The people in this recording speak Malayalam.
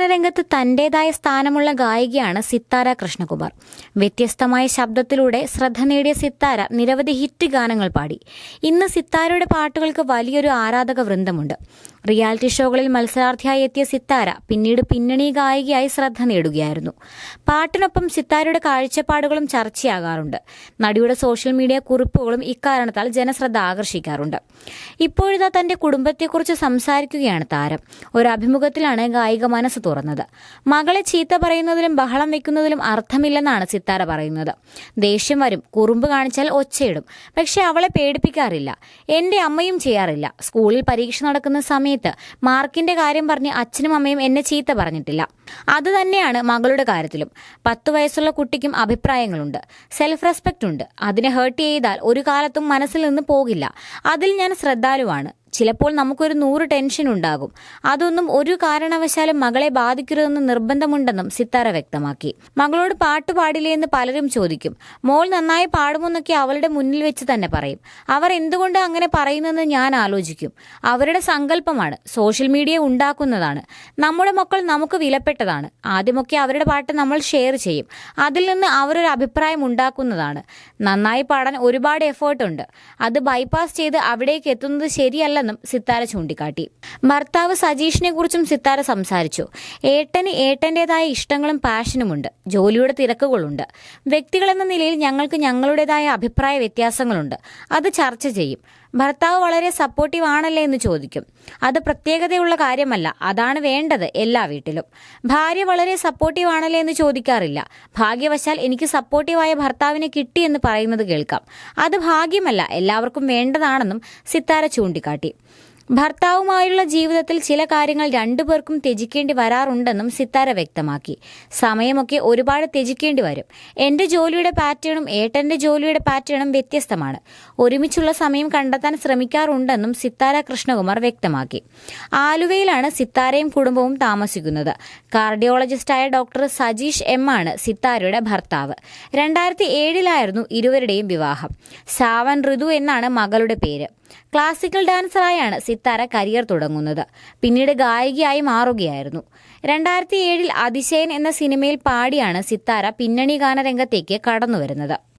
ഗാനരംഗത്ത് തന്റേതായ സ്ഥാനമുള്ള ഗായികയാണ് സിത്താര കൃഷ്ണകുമാർ. വ്യത്യസ്തമായ ശബ്ദത്തിലൂടെ ശ്രദ്ധ നേടിയ സിത്താര നിരവധി ഹിറ്റ് ഗാനങ്ങൾ പാടി. ഇന്ന് സിത്താരയുടെ പാട്ടുകൾക്ക് വലിയൊരു ആരാധക വൃന്ദമുണ്ട് റിയാലിറ്റി ഷോകളിൽ മത്സരാർത്ഥിയായി എത്തിയ സിത്താര പിന്നീട് പിന്നണി ഗായികയായി ശ്രദ്ധ നേടുകയായിരുന്നു. പാട്ടിനൊപ്പം സിത്താരയുടെ കാഴ്ചപ്പാടുകളും ചർച്ചയാകാറുണ്ട്. നടിയുടെ സോഷ്യൽ മീഡിയ കുറിപ്പുകളും ഇക്കാരണത്താൽ ജനശ്രദ്ധ ആകർഷിക്കാറുണ്ട്. ഇപ്പോഴിതാ തന്റെ കുടുംബത്തെക്കുറിച്ച് സംസാരിക്കുകയാണ് താരം. ഒരു അഭിമുഖത്തിലാണ് ഗായിക മനസ്സ് തുറന്നത്. മകളെ ചീത്ത പറയുന്നതിലും ബഹളം വെക്കുന്നതിലും അർത്ഥമില്ലെന്നാണ് സിത്താര പറയുന്നത്. ദേഷ്യം വരും കുറുമ്പ് കാണിച്ചാൽ ഒച്ചയിടും. പക്ഷെ അവളെ പേടിപ്പിക്കാറില്ല. എന്റെ അമ്മയും ചെയ്യാറില്ല. സ്കൂളിൽ പരീക്ഷ നടക്കുന്ന സമയത്ത് മാർക്കിന്റെ കാര്യം പറഞ്ഞ് അച്ഛനും അമ്മയും എന്നെ ചീത്ത പറഞ്ഞിട്ടില്ല. അത് തന്നെയാണ് മകളുടെ കാര്യത്തിലും. പത്ത് വയസ്സുള്ള കുട്ടിക്കും അഭിപ്രായങ്ങളുണ്ട്. സെൽഫ് റെസ്പെക്റ്റ് ഉണ്ട്. അതിനെ ഹേർട്ട് ചെയ്താൽ ഒരു കാലത്തും മനസ്സിൽ നിന്ന് പോകില്ല. അതിൽ ഞാൻ ശ്രദ്ധാലുവാണ്. ചിലപ്പോൾ നമുക്കൊരു നൂറ് ടെൻഷൻ ഉണ്ടാകും. അതൊന്നും ഒരു കാരണവശാലും മകളെ ബാധിക്കരുതെന്ന് നിർബന്ധമുണ്ടെന്നും സിത്താര വ്യക്തമാക്കി. മകളോട് പാട്ട് പാടില്ലേ എന്ന് പലരും ചോദിക്കും. മോൾ നന്നായി പാടുമെന്നൊക്കെ അവളുടെ മുന്നിൽ വെച്ച് തന്നെ പറയും. അവർ എന്തുകൊണ്ട് അങ്ങനെ പറയുന്നതെന്ന് ഞാൻ ആലോചിക്കും. അവരുടെ സങ്കല്പമാണ് സോഷ്യൽ മീഡിയ ഉണ്ടാക്കുന്നതാണ്. നമ്മുടെ മക്കൾ നമുക്ക് വിലപ്പെട്ടതാണ്. ആദ്യമൊക്കെ അവരുടെ പാട്ട് നമ്മൾ ഷെയർ ചെയ്യും. അതിൽ നിന്ന് അവരൊരു അഭിപ്രായം ഉണ്ടാക്കുന്നതാണ്. നന്നായി പാടാൻ ഒരുപാട് എഫേർട്ട് ഉണ്ട്. അത് ബൈപ്പാസ് ചെയ്ത് അവിടേക്ക് എത്തുന്നത് ശരിയല്ലെന്നും സിത്താര ചൂണ്ടിക്കാട്ടി. ഭർത്താവ് സജീഷിനെ കുറിച്ചും സിത്താര സംസാരിച്ചു. ഏട്ടന് ഏട്ടന്റെതായ ഇഷ്ടങ്ങളും പാഷനുമുണ്ട്. ജോലിയുടെ തിരക്കുകളുണ്ട്. വ്യക്തികളെന്ന നിലയിൽ ഞങ്ങൾക്ക് ഞങ്ങളുടേതായ അഭിപ്രായ വ്യത്യാസങ്ങളുണ്ട്. അത് ചർച്ച ചെയ്യും. ഭർത്താവ് വളരെ സപ്പോർട്ടീവ് ആണല്ലേ എന്ന് ചോദിക്കും. അത് പ്രത്യേകതയുള്ള കാര്യമല്ല. അതാണ് വേണ്ടത് എല്ലാ വീട്ടിലും. ഭാര്യ വളരെ സപ്പോർട്ടീവ് ആണല്ലേ എന്ന് ചോദിക്കാറില്ല. ഭാഗ്യവശാൽ എനിക്ക് സപ്പോർട്ടീവായ ഭർത്താവിനെ കിട്ടി എന്ന് പറയുന്നത് കേൾക്കാം. അത് ഭാഗ്യമല്ല. എല്ലാവർക്കും വേണ്ടതാണെന്നും സിത്താര ചൂണ്ടിക്കാട്ടി. ഭർത്താവുമായുള്ള ജീവിതത്തിൽ ചില കാര്യങ്ങൾ രണ്ടുപേർക്കും ത്യജിക്കേണ്ടി വരാറുണ്ടെന്നും സിത്താര വ്യക്തമാക്കി. സമയമൊക്കെ ഒരുപാട് ത്യജിക്കേണ്ടി വരും. എന്റെ ജോലിയുടെ പാറ്റേണും ഏട്ടന്റെ ജോലിയുടെ പാറ്റേണും വ്യത്യസ്തമാണ്. ഒരുമിച്ചുള്ള സമയം കണ്ടെത്താൻ ശ്രമിക്കാറുണ്ടെന്നും സിത്താര കൃഷ്ണകുമാർ വ്യക്തമാക്കി. ആലുവയിലാണ് സിത്താരയും കുടുംബവും താമസിക്കുന്നത്. കാർഡിയോളജിസ്റ്റായ ഡോക്ടർ സജീഷ് എം ആണ് സിത്താരയുടെ ഭർത്താവ്. രണ്ടായിരത്തി ഏഴിലായിരുന്നു ഇരുവരുടെയും വിവാഹം. സാവൻ ഋതു എന്നാണ് മകളുടെ പേര്. ക്ലാസിക്കൽ ഡാൻസറായാണ് സിത്താര കരിയർ തുടങ്ങുന്നത്. പിന്നീട് ഗായികയായി മാറുകയായിരുന്നു. രണ്ടായിരത്തി ഏഴിൽ അതിശയൻ എന്ന സിനിമയിൽ പാടിയാണ് സിത്താര പിന്നണി ഗാനരംഗത്തേക്ക് കടന്നുവരുന്നത്.